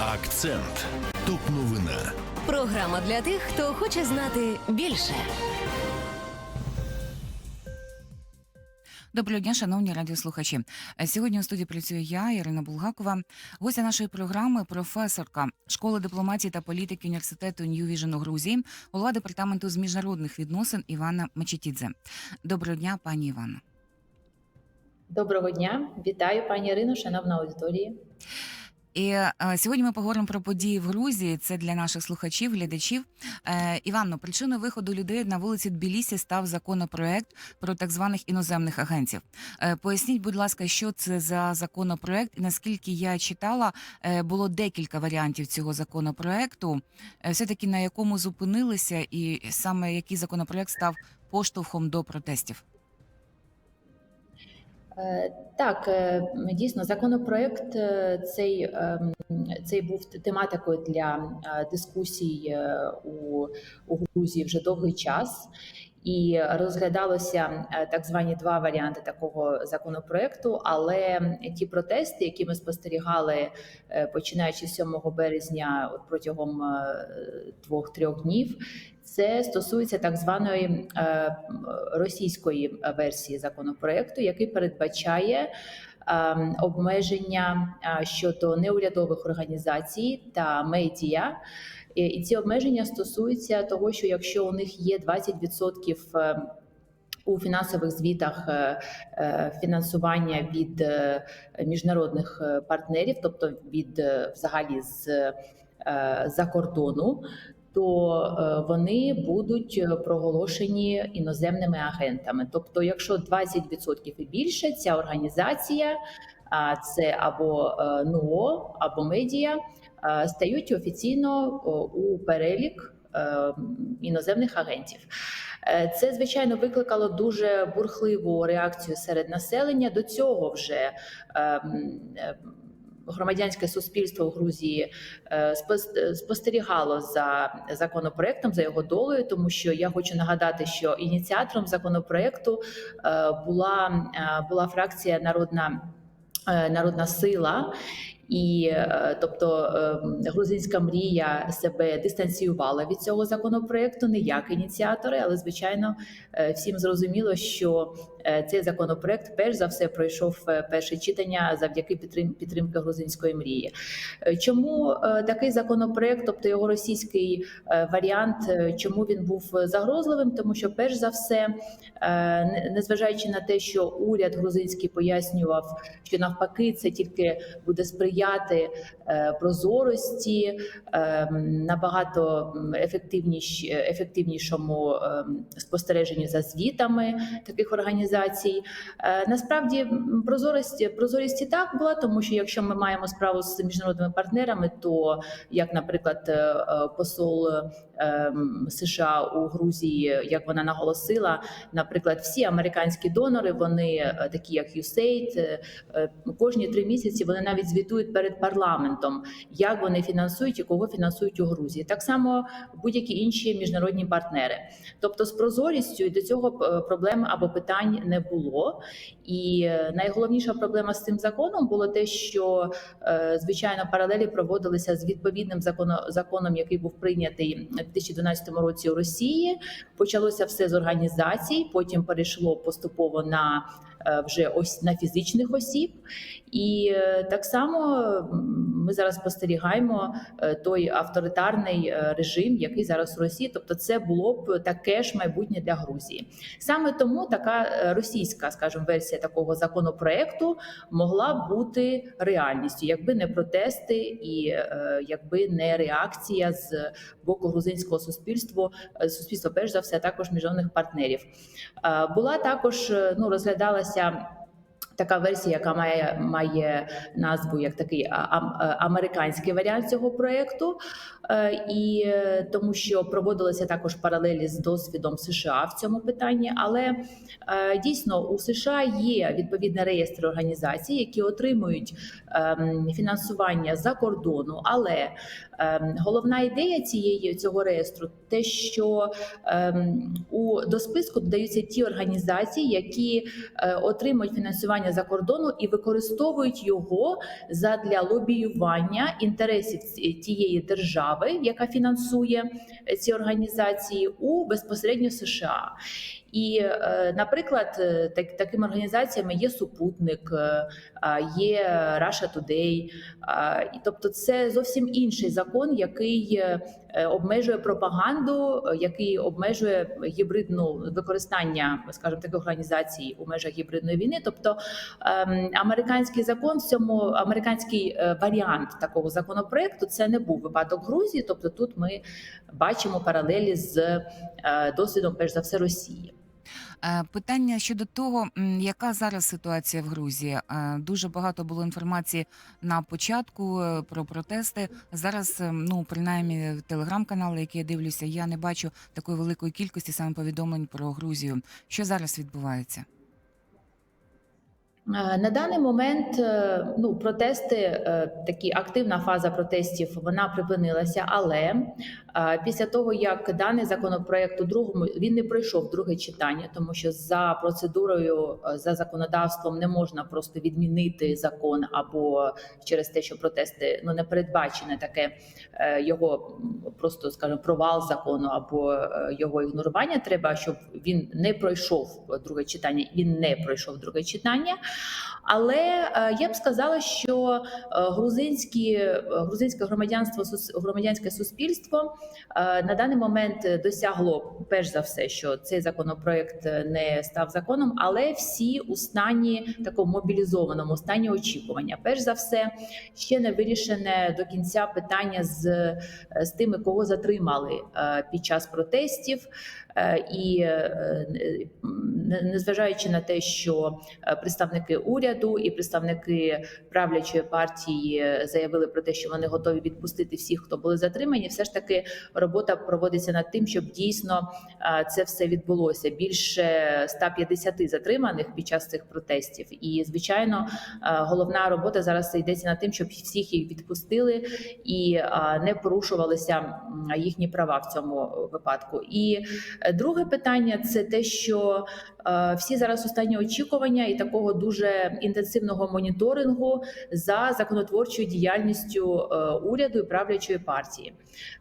Акцент. Топ новина. Програма для тих, хто хоче знати більше. Доброго дня, шановні радіослухачі. Сьогодні у студії працює я, Ірина Булгакова. Гостя нашої програми професорка школи дипломатії та політики університету New Vision у Грузії, голова департаменту з міжнародних відносин Івана Мечетідзе. Доброго дня, пані Івано. Доброго дня, вітаю пані Ірино, шановна аудиторія. І е, сьогодні ми поговоримо про події в Грузії. Це для наших слухачів, глядачів. Е, Іванно, причиною виходу людей на вулиці Тбілісі став законопроект про так званих іноземних агентів. Е, поясніть, будь ласка, що це за законопроект, і наскільки я читала, е, було декілька варіантів цього законопроекту. Е, все таки на якому зупинилися, і саме який законопроект став поштовхом до протестів. Е, Так, е, дійсно, законопроект е, цей, ем, цей був тематикою для дискусій у, у Грузії вже довгий час. І розглядалося е, так звані два варіанти такого законопроекту. Але ті протести, які ми спостерігали е, починаючи з 7 березня, от протягом е, двох-трьох днів, це стосується так званої російської версії законопроекту, який передбачає обмеження щодо неурядових організацій та медіа. І і ці обмеження стосуються того, що якщо у них є 20% е, у фінансових звітах е, е, фінансування від е, міжнародних е, партнерів, тобто від е, взагалі з е, за кордону, то е, вони будуть е, проголошені іноземними агентами. Тобто, якщо 20% і більше, ця організація, а це або е, НУО, або медіа, е, стають офіційно у перелік е, іноземних агентів. Е, Це звичайно викликало дуже бурхливу реакцію серед населення. До цього вже ем, е, громадянське суспільство у Грузії е, спостерігало за законопроектом, за його долею, тому що я хочу нагадати, що ініціатором законопроекту е, була, е, була фракція Народна. е, Народна сила, і е, тобто е, грузинська мрія себе дистанціювала від цього законопроекту, не як ініціатори, але звичайно е, всім зрозуміло, що е, цей законопроект перш за все пройшов перше читання завдяки підтрим- підтримки грузинської мрії. Чому такий законопроект, тобто його російський варіант, чому він був загрозливим? Тому що перш за все, незважаючи на те, що уряд грузинський пояснював, що навпаки це тільки буде сприяти е, прозорості, е, набагато ефективніш, ефективнішому е, спостереженню за звітами таких організацій. Насправді прозорість прозорість і так була, тому що якщо ми маємо справу з міжнародними партнерами, то як, наприклад, посол США у Грузії, як вона наголосила, наприклад, всі американські донори, вони такі як USAID, кожні три місяці вони навіть звітують перед парламентом, як вони фінансують і кого фінансують у Грузії. Так само будь-які інші міжнародні партнери. Тобто з прозорістю до цього е, проблем або питань не було. І е, найголовніша проблема з цим законом було те, що е, звичайно паралелі проводилися з відповідним законо- законом, який був прийнятий у 2012 році у Росії. Почалося все з організацій, потім перейшло поступово на вже ось на фізичних осіб, і е, так само ми зараз спостерігаємо е, той авторитарний е, режим, який зараз у Росії. Тобто, це було б таке ж майбутнє для Грузії. Саме тому така е, російська, скажімо, версія такого законопроекту могла бути реальністю, якби не протести і якби не реакція з боку грузинського суспільства, суспільства, перш за все, також міжнародних партнерів. Була також ну розглядалася. Така версія, яка має має назву як такий ам- американський варіант цього проекту, Е, і е, тому що проводилися також паралелі з досвідом США в цьому питанні. Але е, дійсно у США є відповідний реєстр організацій, які отримують ем, фінансування за кордону. Але головна ідея цієї цього реєстру те, що ем, у до списку додаються ті організації, які е, отримують фінансування за кордону і використовують його задля лобіювання інтересів тієї держави, яка фінансує е, ці організації, у безпосередньо США. І, е, наприклад, е, так, такими організаціями є супутник, е, є Russia Today, тобто це зовсім інший закон, який обмежує пропаганду, е, який обмежує гібридну використання, скажімо, таких організацій у межах гібридної війни. Тобто ем, американський закон в цьому американський е, варіант такого законопроекту це не був випадок Грузії. Тобто, тут ми бачимо паралелі з е, досвідом, перш за все, Росії. Е, Питання щодо того, яка зараз ситуація в Грузії. Е, Дуже багато було інформації на початку е, про протести. Зараз, е, ну принаймні, телеграм-канали, які я дивлюся, я не бачу такої великої кількості саме повідомлень про Грузію. Що зараз відбувається? Е, На даний момент е, ну протести, е, такі активна фаза протестів, вона припинилася. Але після того як даний законопроект у другому він не пройшов друге читання, тому що за процедурою за законодавством не можна просто відмінити закон або через те, що протести ну не передбачене таке його просто скажімо, провал закону або його ігнорування. Треба, щоб він не пройшов друге читання. Він не пройшов друге читання. Але е, я б сказала, що е, грузинські, е, грузинське громадянство, громадянське суспільство на даний момент досягло перш за все, що цей законопроект не став законом, але всі у стані такому мобілізованому стані очікування. Перш за все, ще не вирішене до кінця питання з, з тими, кого затримали під час протестів. Е, І е, не- незважаючи на те, що е, представники уряду і представники правлячої партії заявили про те, що вони готові відпустити всіх, хто були затримані, все ж таки робота проводиться над тим, щоб дійсно це все відбулося. Більше 150 затриманих під час цих протестів. І звичайно, головна робота зараз йдеться над тим, щоб всіх їх відпустили і не порушувалися їхні права в цьому випадку. І друге питання це те, що е, всі зараз у стані очікування і такого дуже інтенсивного моніторингу за законотворчою діяльністю е, уряду і правлячої партії.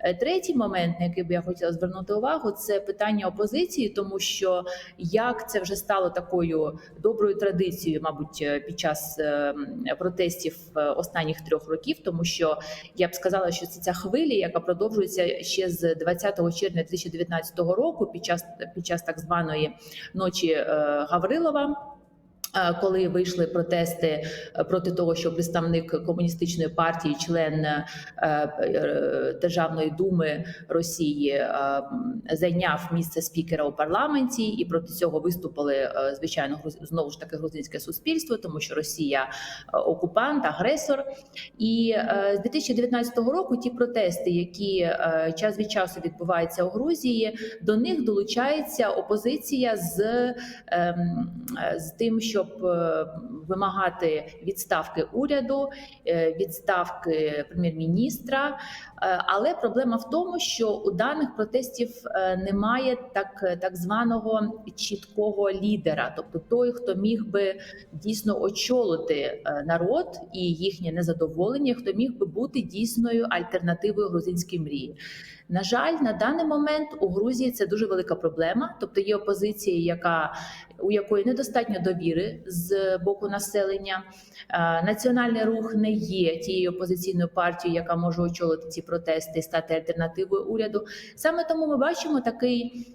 Е, Третій момент, на який би я хотіла звернути увагу, це питання опозиції, тому що як це вже стало такою доброю традицією, мабуть, під час протестів останніх трьох років, тому що я б сказала, що це ця хвиля, яка продовжується ще з 20 червня 2019 року, під час під час так званої ночі е, Гаврилова. Коли вийшли протести е, проти того, що представник комуністичної партії, член е, е, Державної думи Росії, зайняв місце спікера у парламенті, і проти цього виступили звичайно знову ж таки грузинське суспільство, тому що Росія окупант, агресор. І з 2019 року ті протести, які час від часу відбуваються у Грузії, до них долучається опозиція з, ем, з тим, щоб е, вимагати відставки уряду, е, відставки прем'єр-міністра. Е, Але проблема в тому, що у даних протестів немає так, так званого чіткого лідера, тобто той, хто міг би дійсно очолити народ і їхнє незадоволення, хто міг би бути дійсною альтернативою грузинській мрії. На жаль, на даний момент у Грузії це дуже велика проблема. Тобто є опозиція, яка у якої недостатньо довіри з боку населення. Е, Національний рух не є тією опозиційною партією, яка може очолити ці протести і стати альтернативою уряду. Саме тому ми бачимо такий,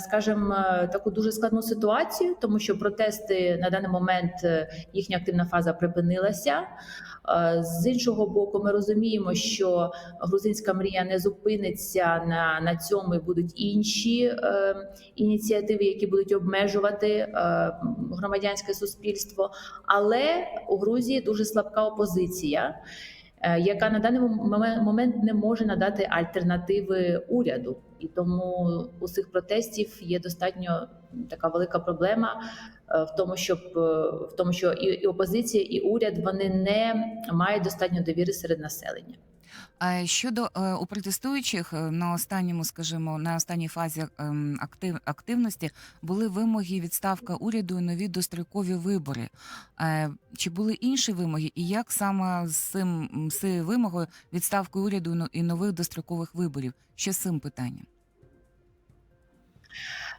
скажімо, е, таку дуже складну ситуацію, тому що протести на даний момент е, їхня активна фаза припинилася. Е, З іншого боку, ми розуміємо, що грузинська мрія не зупиниться на, на цьому, і будуть інші е, ініціативи, які будуть обмежувати е, громадянське суспільство. Але у Грузії дуже слабка опозиція, е, яка на даний момент не може надати альтернативи уряду. І тому у цих протестів є достатньо така велика проблема е, в тому, щоб е, в тому, що і опозиція, і уряд вони не мають достатньо довіри серед населення. Щодо е, у протестуючих е, на останньому, скажімо, на останній фазі ем, актив, активності були вимоги відставка уряду і нові дострокові вибори. Е, Чи були інші вимоги, і як саме з цим з вимогою відставки уряду і нових дострокових виборів? Що з цим питанням?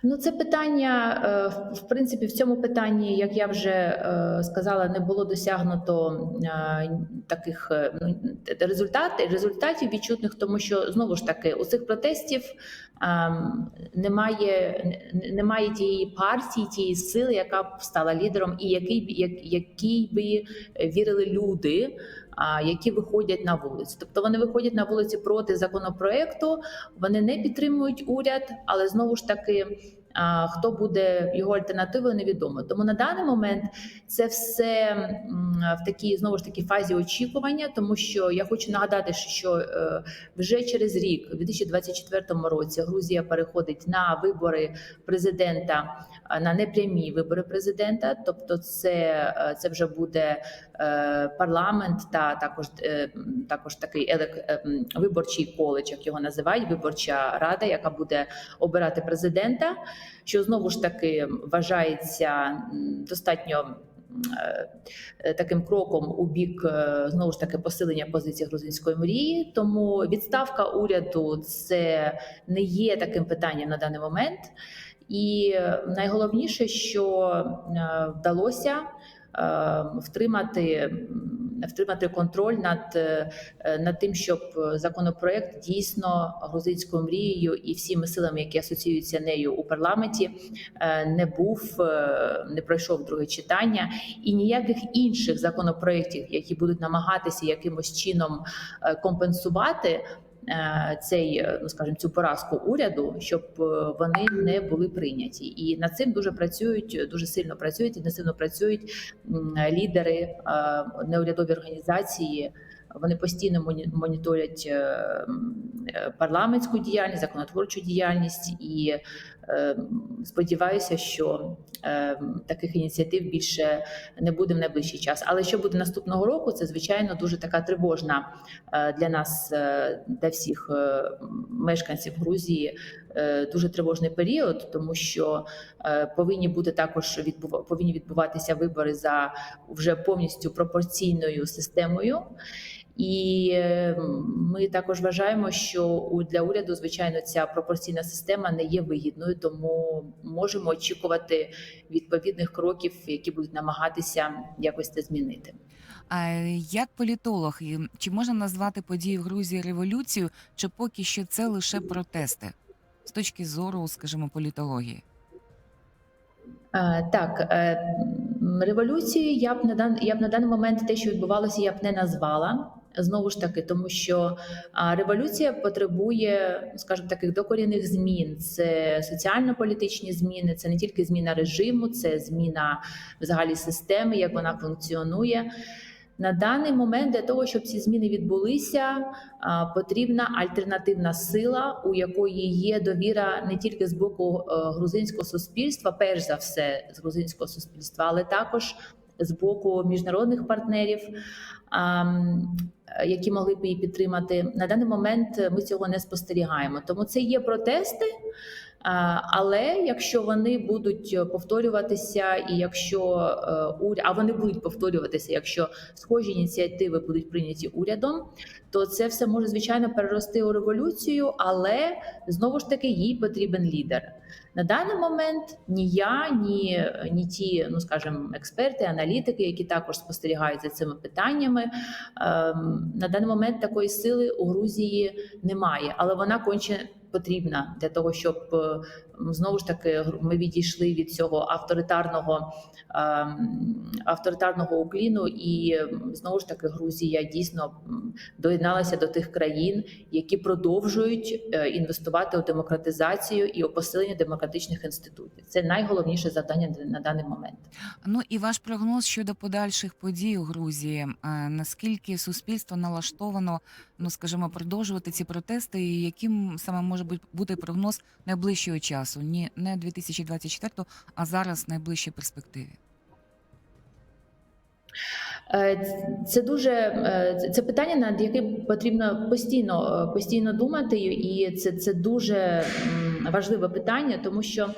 Ну, це питання, е, в- принципі, в цьому питанні, як я вже е, сказала, не було досягнуто е, таких ну, результатів, результатів відчутних, тому що знову ж таки у цих протестів ем, немає, немає тієї партії, тієї сили, яка б стала лідером, і який б- як, якій би вірили люди. Які виходять на вулиці, тобто вони виходять на вулиці проти законопроекту, вони не підтримують уряд, але знову ж таки, хто буде його альтернативою, невідомо. Тому на даний момент це все в такій знову ж таки фазі очікування, тому що я хочу нагадати, що е, вже через рік, у 2024 році, Грузія переходить на вибори президента на непрямі вибори президента. Тобто, це, е, це вже буде е, парламент та також також такий елек, виборчий коледж, як його називають, виборча рада, яка буде обирати президента, що знову ж таки вважається достатньо. е, Таким кроком у бік е, знову ж таки посилення позиції грузинської мрії, тому відставка уряду це не є таким питанням на даний момент. І е, найголовніше, що вдалося втримати, втримати контроль над, е, над тим, щоб законопроект дійсно грузинською мрією і всіми силами, які асоціюються нею у парламенті, е, не був, е, не пройшов друге читання, і ніяких інших законопроєктів, які будуть намагатися якимось чином е, компенсувати е, цей, е, ну скажімо, цю поразку уряду, щоб е, вони не були прийняті. І над цим дуже працюють, дуже сильно працюють, інтенсивно працюють лідери е, неурядові організації. Вони постійно моні- моніторять е, е, парламентську діяльність, законотворчу діяльність і е, сподіваюся, що е, таких ініціатив більше не буде в найближчий час. Але що буде наступного року, це звичайно дуже така тривожна е, для нас, е, для всіх е, мешканців Грузії, дуже тривожний період, тому що повинні бути також повинні відбуватися вибори за вже повністю пропорційною системою. І е, ми також вважаємо, що для уряду, звичайно, ця пропорційна система не є вигідною, тому можемо очікувати відповідних кроків, які будуть намагатися якось це змінити. А як політолог, чи можна назвати події в Грузії революцією, чи поки що це лише протести з точки зору, скажімо, політології? Так, е, революцію я б на дан я б на даний момент те, що відбувалося, я б не назвала. Знову ж таки, тому що революція потребує, скажімо, таких докорінних змін. Це соціально-політичні зміни, це не тільки зміна режиму, це зміна взагалі системи, як вона функціонує. На даний момент для того, щоб ці зміни відбулися, потрібна альтернативна сила, у якої є довіра не тільки з боку е, грузинського суспільства, перш за все з грузинського суспільства, але також з боку міжнародних партнерів, які могли б її підтримати. На даний момент ми цього не спостерігаємо. Тому це є протести. Але якщо вони будуть повторюватися, і якщо е, а вони будуть повторюватися, якщо схожі ініціативи будуть прийняті урядом, то це все може звичайно перерости у революцію, але знову ж таки їй потрібен лідер. На даний момент ні я, ні, ні ті, ну скажімо, експерти, аналітики, які також спостерігають за цими питаннями. ем, На даний момент такої сили у Грузії немає, але вона конче потрібна для того, щоб е, знову ж таки ми відійшли від цього авторитарного ем, авторитарного укліну, і ем, знову ж таки Грузія дійсно доєдналася до тих країн, які продовжують е, інвестувати у демократизацію і у посилення демократичних інститутів. Це найголовніше завдання на даний момент. Ну і ваш прогноз щодо подальших подій у Грузії. Е, Наскільки суспільство налаштовано, ну скажімо, продовжувати ці протести, і яким саме може бути прогноз найближчого часу? Ні, не 2024, а зараз в найближчій перспективі. Е, Це дуже е, це питання, над яким потрібно постійно е, постійно думати, і це, це дуже важливе питання, тому що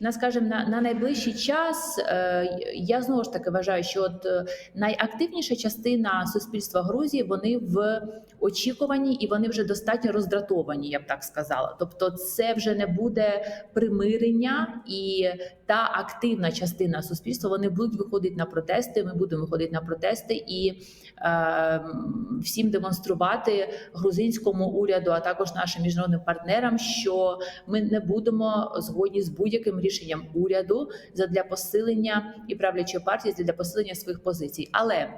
на скажімо, на, на найближчий час е, я знову ж таки вважаю, що от е, найактивніша частина суспільства Грузії вони в очікуванні і вони вже достатньо роздратовані, я б так сказала. Тобто, це вже не буде примирення і та активна частина суспільства вони будуть виходити на протести. Ми будемо виходити на протести і е, всім демонструвати грузинському уряду, а також нашим міжнародним партнерам, що ми не будемо згодні з будь-яким рішенням уряду задля посилення і правлячої партії для посилення своїх позицій. Але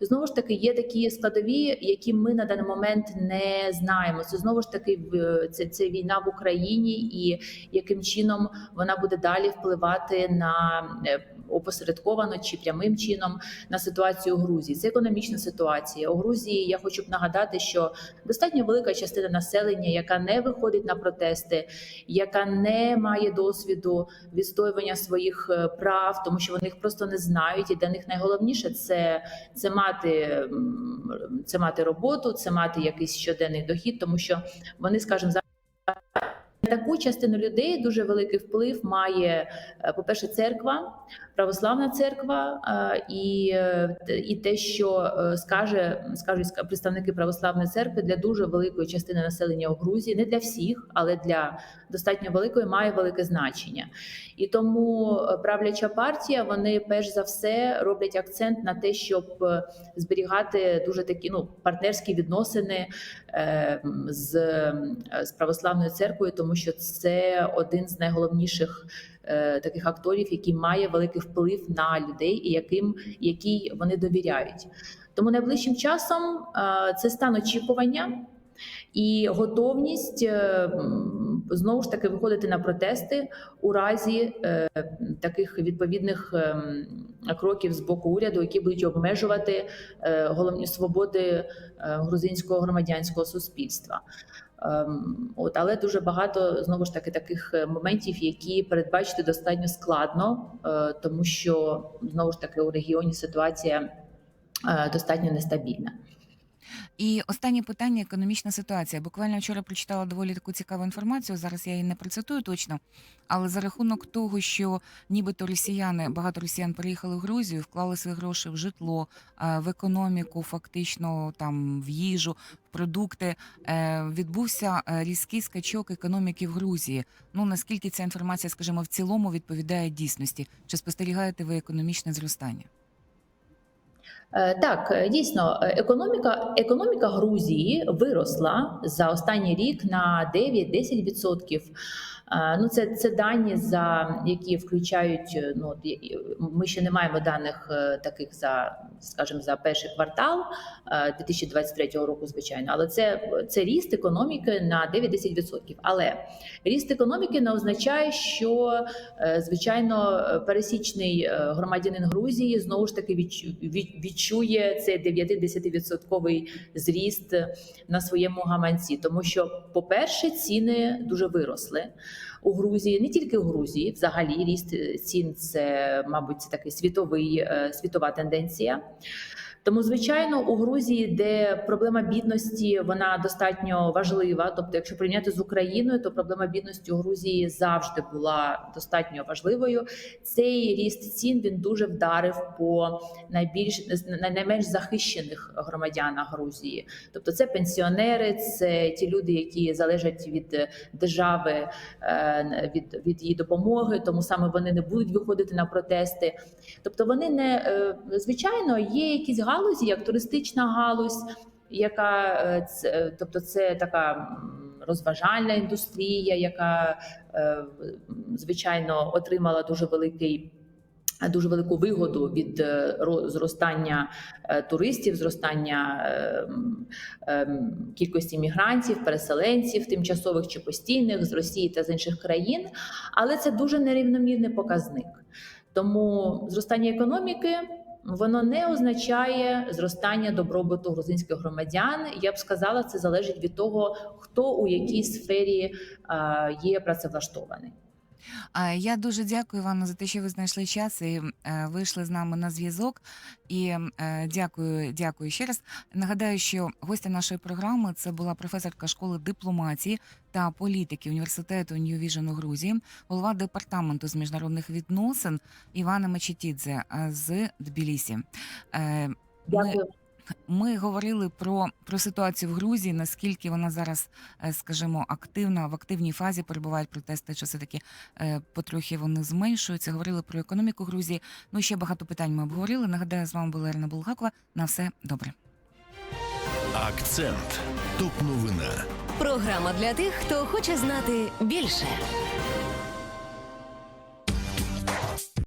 знову ж таки є такі складові, які ми на даний момент не знаємо. Це знову ж таки в- це, це війна в Україні, і яким чином вона буде далі впливати на е, опосередковано чи прямим чином на ситуацію у Грузії. Це економічна ситуація у Грузії. Я хочу б нагадати, що достатньо велика частина населення, яка не виходить на протести, яка не має досвіду відстоювання своїх е, прав, тому що вони їх просто не знають. І для них найголовніше це, це мати це мати роботу, це мати якийсь щоденний дохід, тому що вони, скажімо, за на таку частину людей дуже великий вплив має, е, по-перше, церква, православна церква, е, і, е, і те, що скаже, скажуть представники православної церкви для дуже великої частини населення у Грузії, не для всіх, але для достатньо великої, має велике значення. І тому правляча партія вони перш за все роблять акцент на те, щоб зберігати дуже такі ну партнерські відносини з, з православною церквою, тому що це один з найголовніших е, таких акторів, який має великий вплив на людей, і яким який вони довіряють. Тому найближчим часом е, це стан очікування і готовність е, знову ж таки виходити на протести у разі е, таких відповідних ем, кроків з боку уряду, які будуть обмежувати е, головні свободи е, грузинського громадянського суспільства. Ем, От, але дуже багато знову ж таки таких е, моментів, які передбачити достатньо складно, е, тому що знову ж таки у регіоні ситуація е, достатньо нестабільна. І останнє питання економічна ситуація. Буквально вчора прочитала доволі таку цікаву інформацію. Зараз я її не процитую точно. Але за рахунок того, що нібито росіяни, багато росіян переїхали в Грузію, вклали свої гроші в житло, е, в економіку, фактично там в їжу, в продукти. е, Відбувся е, різкий скачок економіки в Грузії. Ну наскільки ця інформація, скажімо, в цілому відповідає дійсності? Чи спостерігаєте ви економічне зростання? Е, Так, е, дійсно, е, економіка, економіка Грузії виросла за останній рік на 9-10%. Е, Ну, це, це дані, за які включають. е, Ну, ми ще не маємо даних е, таких за, скажімо, за перший квартал е, 2023 року, звичайно, але це, це ріст економіки на 9-10%. Але ріст економіки не означає, що Е, Звичайно, е, пересічний е, громадянин Грузії знову ж таки відчу- відчує цей 9-10% зріст на своєму гаманці, тому що, по-перше, ціни дуже виросли у Грузії, не тільки у Грузії, взагалі ріст е, цін це, мабуть, такий світовий е, світова тенденція. Тому, звичайно, у Грузії, де проблема бідності вона достатньо важлива. Тобто, якщо порівняти з Україною, то проблема бідності у Грузії завжди була достатньо важливою. Цей ріст цін він дуже вдарив по найбільш най- найменш захищених громадянах Грузії. Тобто, це пенсіонери, це ті люди, які залежать від держави, е, від, від її допомоги, тому саме вони не будуть виходити на протести. Тобто вони не е, звичайно є якісь галузі, як туристична галузь, яка е, це, тобто це така розважальна індустрія, яка е, звичайно отримала дуже великий. Дуже велику вигоду від е, зростання е, туристів, зростання е, кількості мігрантів, переселенців, тимчасових чи постійних з Росії та з інших країн, але це дуже нерівномірний показник. Тому зростання економіки воно не означає зростання добробуту грузинських громадян. Я б сказала, це залежить від того, хто у якій сфері е, є працевлаштований. Я дуже дякую вам за те, що ви знайшли час і е, вийшли з нами на зв'язок. І е, дякую, дякую ще раз. Нагадаю, що гостя нашої програми це була професорка школи дипломатії та політики університету New Vision у Грузії, голова департаменту з міжнародних відносин Івана Мечетідзе е, з Тбілісі. Дякую. Ми говорили про, про ситуацію в Грузії, наскільки вона зараз, е, скажімо, активна, в активній фазі перебувають протести, що все-таки е, потрохи вони зменшуються. Говорили про економіку Грузії. Ну, ще багато питань ми обговорили. Нагадаю, з вами була Ірина Булгакова. На все добре. Акцент. Топ новина. Програма для тих, хто хоче знати більше.